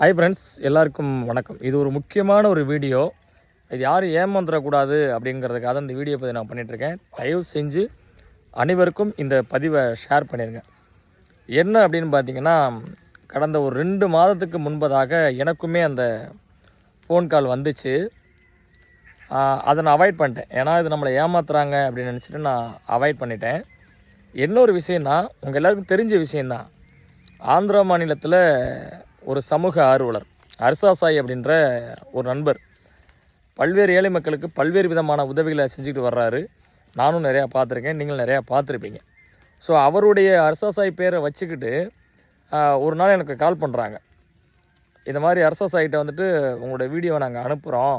Hi friends எல்லாருக்கும் வணக்கம். இது ஒரு முக்கியமான ஒரு வீடியோ. இது யாரும் ஏமாந்துடக்கூடாது அப்படிங்கிறதுக்காக இந்த வீடியோ பற்றி நான் பண்ணிகிட்ருக்கேன் தயவு செஞ்சு அனைவருக்கும் இந்த பதிவை ஷேர் பண்ணிடுங்க என்ன அப்படின்னு பார்த்தீங்கன்னா கடந்த ஒரு ரெண்டு மாதத்துக்கு முன்பதாக எனக்குமே அந்த ஃபோன் கால் வந்துச்சு. அதை நான் அவாய்ட் பண்ணிட்டேன். ஏன்னா இது நம்மளை ஏமாத்துறாங்க அப்படின்னு நினச்சிட்டு நான் அவாய்ட் பண்ணிட்டேன். என்ன ஒரு விஷயம்னா உங்கள் எல்லாருக்கும் தெரிஞ்ச விஷயந்தான் ஆந்திரா மாநிலத்தில் ஒரு சமூக ஆர்வலர் அர்சாசாய் அப்படின்ற ஒரு நண்பர். பல்வேறு ஏழை மக்களுக்கு பல்வேறு விதமான உதவிகளை செஞ்சுக்கிட்டு வர்றாரு. நானும் நிறையா பார்த்துருக்கேன் நீங்கள் நிறையா பார்த்துருப்பீங்க. ஸோ அவருடைய அர்சாசாய் பேரை வச்சுக்கிட்டு ஒரு நாள் எனக்கு கால் பண்ணுறாங்க இந்த மாதிரி அர்சாசாயிட்ட வந்துட்டு உங்களோட வீடியோவை நாங்கள் அனுப்புகிறோம்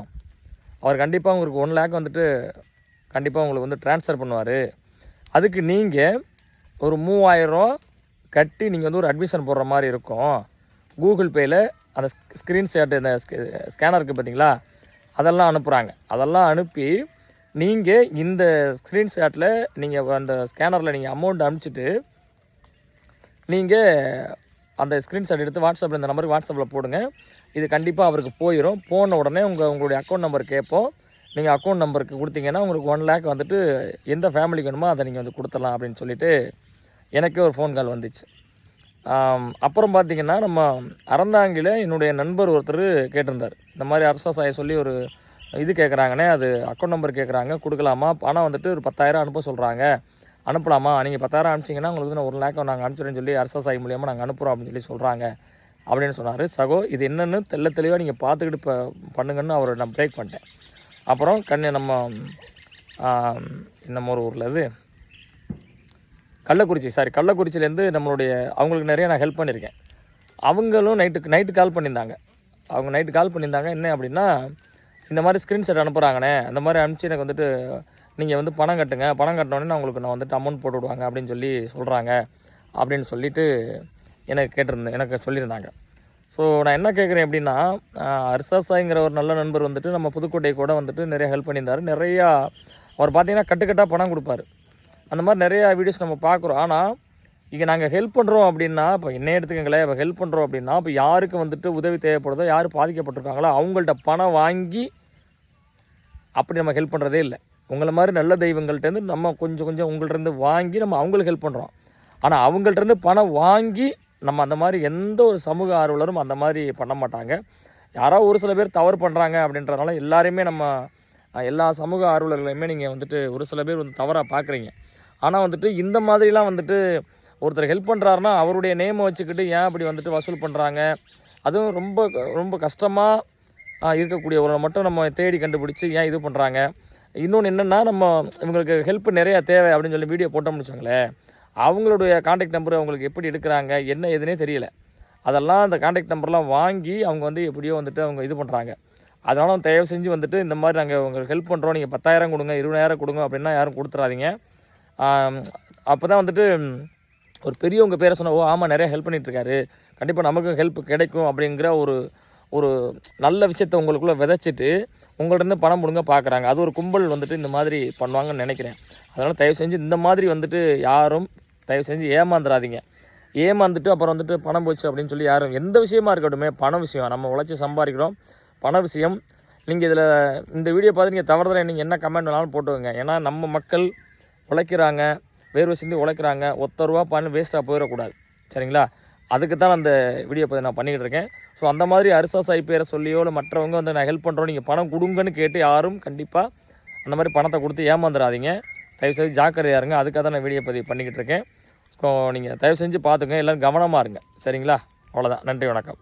அவர் கண்டிப்பாக உங்களுக்கு ஒன் லேக் வந்துட்டு கண்டிப்பாக உங்களுக்கு வந்து ட்ரான்ஸ்ஃபர் பண்ணுவார். அதுக்கு நீங்கள் ஒரு மூவாயிரம் கட்டி நீங்கள் வந்து ஒரு அட்மிஷன் போடுற மாதிரி இருக்கும். கூகுள் பேயில் அந்த ஸ்க்ரீன்ஷாட் இந்த ஸ்கேனர் இருக்குது பார்த்தீங்களா அதெல்லாம் அனுப்புகிறாங்க அதெல்லாம் அனுப்பி நீங்கள் இந்த ஸ்க்ரீன்ஷாட்டில் நீங்கள் அந்த ஸ்கேனரில் நீங்கள் அமௌண்ட் அனுப்பிச்சிட்டு நீங்கள் அந்த ஸ்க்ரீன்ஷாட் எடுத்து வாட்ஸ்அப்பில் இந்த நம்பருக்கு வாட்ஸ்அப்பில் போடுங்க. இது கண்டிப்பாக அவருக்கு போயிடும் போன உடனே உங்கள் உங்களுடைய அக்கௌண்ட் நம்பர் கேட்போம் நீங்கள் அக்கௌண்ட் நம்பருக்கு கொடுத்தீங்கன்னா உங்களுக்கு ஒன் லேக் வந்துட்டு எந்த ஃபேமிலிக்கு வேணுமோ அதை நீங்கள் வந்து கொடுத்துடலாம் அப்படின்னு சொல்லிவிட்டு எனக்கே ஒரு ஃபோன் கால் வந்துச்சு. அப்புறம் பார்த்திங்கன்னா நம்ம அறந்தாங்கில என்னுடைய நண்பர் ஒருத்தர் கேட்டிருந்தார். இந்த மாதிரி அரசாசாய சொல்லி ஒரு இது கேட்குறாங்கண்ணே அது அக்கௌண்ட் நம்பர் கேட்குறாங்க கொடுக்கலாமா? பணம் வந்துட்டு ஒரு பத்தாயிரம் அனுப்ப சொல்கிறாங்க அனுப்பலாமா? நீங்கள் பத்தாயிரம் அனுப்பிச்சிங்கன்னா உங்களுக்கு வந்து ஒரு லேக் நாங்கள் அனுப்பிச்சிடுறேன்னு சொல்லி அரசாசாய் மூலியமாக நாங்கள் அனுப்புகிறோம் அப்படின்னு சொல்லி சொல்கிறாங்க அப்படின்னு சொன்னார். சகோ இது என்னென்னு தெள்ள தெளிவாக நீங்கள் பார்த்துக்கிட்டு இப்போ பண்ணுங்கன்னு அவரை நான் பிரேக் பண்ணிட்டேன். அப்புறம் கண்ணு நம்ம ஆம், நம்ம ஒரு ஊரில் இது கள்ளக்குறிச்சி சாரி கள்ளக்குறிச்சிலேருந்து நம்மளுடைய அவங்களுக்கு நிறைய நான் ஹெல்ப் பண்ணியிருக்கேன். அவங்களும் நைட்டுக்கு நைட்டு கால் பண்ணியிருந்தாங்க. அவங்க நைட்டு கால் பண்ணியிருந்தாங்க. என்ன அப்படின்னா இந்த மாதிரி ஸ்க்ரீன்ஷாட் அனுப்புகிறாங்கண்ணே அந்த மாதிரி அனுப்பிச்சு எனக்கு வந்துட்டு நீங்கள் வந்து பணம் கட்டுங்க. பணம் கட்டினோடனே நான் உங்களுக்கு நான் வந்துட்டு அமௌண்ட் போட்டு விடுவாங்க அப்படின்னு சொல்லி சொல்கிறாங்க அப்படின்னு சொல்லிட்டு எனக்கு கேட்டிருந்தேன் எனக்கு சொல்லியிருந்தாங்க. ஸோ நான் என்ன கேட்குறேன் அப்படின்னா அர்சாசாய்ங்கிற ஒரு நல்ல நண்பர் வந்துட்டு நம்ம புதுக்கோட்டை கூட வந்துட்டு நிறைய ஹெல்ப் பண்ணியிருந்தார். நிறையா அவர் பார்த்தீங்கன்னா கட்டுக்கட்டாக பணம் கொடுப்பாரு. அந்த மாதிரி நிறையா வீடியோஸ் நம்ம பார்க்குறோம். ஆனால் இங்கே நாங்கள் ஹெல்ப் பண்ணுறோம் அப்படின்னா இப்போ என்ன எடுத்துக்கங்களேன் இப்போ ஹெல்ப் பண்ணுறோம் அப்படின்னா இப்போ யாருக்கு வந்துட்டு உதவி தேவைப்படுதோ யார் பாதிக்கப்பட்டிருக்காங்களோ அவங்கள்ட்ட பணம் வாங்கி அப்படி நம்ம ஹெல்ப் பண்ணுறதே இல்லை. உங்களை மாதிரி நல்ல தெய்வங்கள்ட்டேருந்து நம்ம கொஞ்சம் கொஞ்சம் உங்கள்கிட்டருந்து வாங்கி நம்ம அவங்களுக்கு ஹெல்ப் பண்ணுறோம் ஆனால் அவங்கள்ட்டேருந்து பணம் வாங்கி நம்ம அந்த மாதிரி எந்த ஒரு சமூக ஆர்வலரும் அந்த மாதிரி பண்ண மாட்டாங்க. யாரோ ஒரு சில பேர் தவறு பண்ணுறாங்க அப்படின்றதுனால எல்லாரையுமே நம்ம எல்லா சமூக ஆர்வலர்களையுமே நீங்கள் வந்துட்டு ஒரு சில பேர் வந்து தவறாக பார்க்குறீங்க ஆனால் வந்துட்டு இந்த மாதிரிலாம் வந்துட்டு ஒருத்தர் ஹெல்ப் பண்ணுறாருன்னா அவருடைய நேமை வச்சுக்கிட்டு ஏன் அப்படி வந்துட்டு வசூல் பண்ணுறாங்க அதுவும் ரொம்ப ரொம்ப கஷ்டமாக இருக்கக்கூடியவரை மட்டும் நம்ம தேடி கண்டுபிடிச்சி ஏன் இது பண்ணுறாங்க இன்னொன்று என்னென்னா நம்ம இவங்களுக்கு ஹெல்ப் நிறையா தேவை அப்படின்னு சொல்லி வீடியோ போட்டோம்னு வச்சுக்கோங்களேன். அவங்களுடைய காண்டாக்ட் நம்பர் அவங்களுக்கு எப்படி எடுக்கிறாங்க என்ன ஏதுனே தெரியல. அதெல்லாம் அந்த காண்டாக்ட் நம்பர்லாம் வாங்கி அவங்க வந்து எப்படியோ வந்துட்டு அவங்க இது பண்ணுறாங்க அதனால தயவு செஞ்சு வந்துட்டு இந்த மாதிரி நாங்கள் உங்களுக்கு ஹெல்ப் பண்ணுறோம் நீங்கள் பத்தாயிரம் கொடுங்க இருபதாயிரம் கொடுங்க அப்படின்னா யாரும் கொடுத்துறாதீங்க. அப்போ தான் வந்துட்டு ஒரு பெரியவங்க பேரை சொன்ன ஓ ஆமாம் நிறைய ஹெல்ப் பண்ணிகிட்ருக்காரு கண்டிப்பாக நமக்கும் ஹெல்ப் கிடைக்கும் அப்படிங்கிற ஒரு ஒரு நல்ல விஷயத்தை உங்களுக்குள்ளே விதைச்சிட்டு உங்கள்கிட்ட பணம் முடுங்க பார்க்குறாங்க அது ஒரு கும்பல் வந்துட்டு இந்த மாதிரி பண்ணுவாங்கன்னு நினைக்கிறேன். அதனால் தயவு செஞ்சு இந்த மாதிரி வந்துட்டு யாரும் தயவு செஞ்சு ஏமாந்துடாதீங்க ஏமாந்துட்டு அப்புறம் வந்துட்டு பணம் போச்சு அப்படின்னு சொல்லி யாரும் எந்த விஷயமா இருக்கட்டுமே பண விஷயம். நம்ம உழைச்சி சம்பாதிக்கிறோம். பண விஷயம். நீங்கள் இதில் இந்த வீடியோ பார்த்து நீங்கள் தவறுதலை நீங்கள் என்ன கமெண்ட் வேணாலும் போட்டுக்கோங்க. ஏன்னா நம்ம மக்கள் உழைக்கிறாங்க வேர்வை சிந்தி உழைக்கிறாங்க ஒத்த ரூபா பண்ணி வேஸ்ட்டாக போயிடக்கூடாது. சரிங்களா? அதுக்கு தான் அந்த வீடியோ பார்த்து நான் பண்ணிக்கிட்டு இருக்கேன். ஸோ அந்த மாதிரி அரிசாசாய் பேரை சொல்லியோ இல்லை மற்றவங்க வந்து நான் ஹெல்ப் பண்ணுறோம் நீங்கள் பணம் கொடுங்கன்னு கேட்டு யாரும் கண்டிப்பாக அந்த மாதிரி பணத்தை கொடுத்து ஏமாந்துடாதீங்க தயவு செஞ்சு ஜாக்கிரதையாக இருங்க. அதுக்காக தான் நான் வீடியோ பதிவு பண்ணிக்கிட்டு இருக்கேன். ஸோ நீங்கள் தயவு செஞ்சு பார்த்துங்க எல்லோரும் கவனமாக இருங்க. சரிங்களா? அவ்வளோதான் நன்றி வணக்கம்.